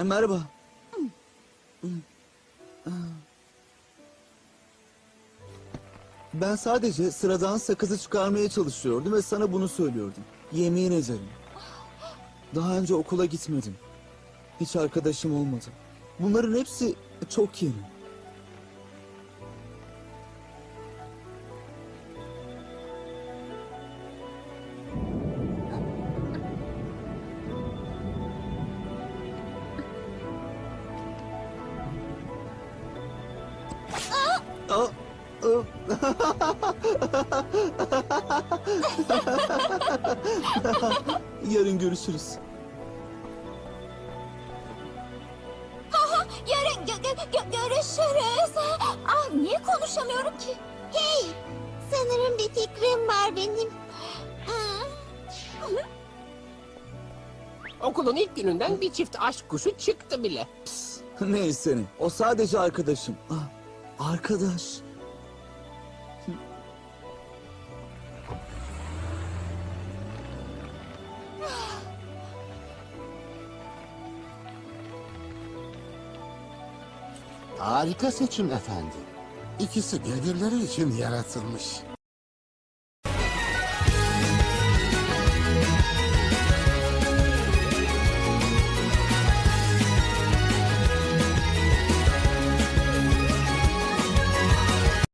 E, merhaba. Ben sadece sıradan sakızı çıkarmaya çalışıyordum ve sana bunu söylüyordum. Yemin ederim. Daha önce okula gitmedim. Hiç arkadaşım olmadı. Bunların hepsi çok yeni. Yarın görüşürüz. Yarın gö- gö- gö- görüşürüz. Ah niye konuşamıyorum ki? Hey, sanırım bir fikrim var benim. Okulun ilk gününden bir çift aşk kuşu çıktı bile. Neyse ne. O sadece arkadaşım. Ah, arkadaş. Harika seçim efendi. İkisi birbirleri için yaratılmış.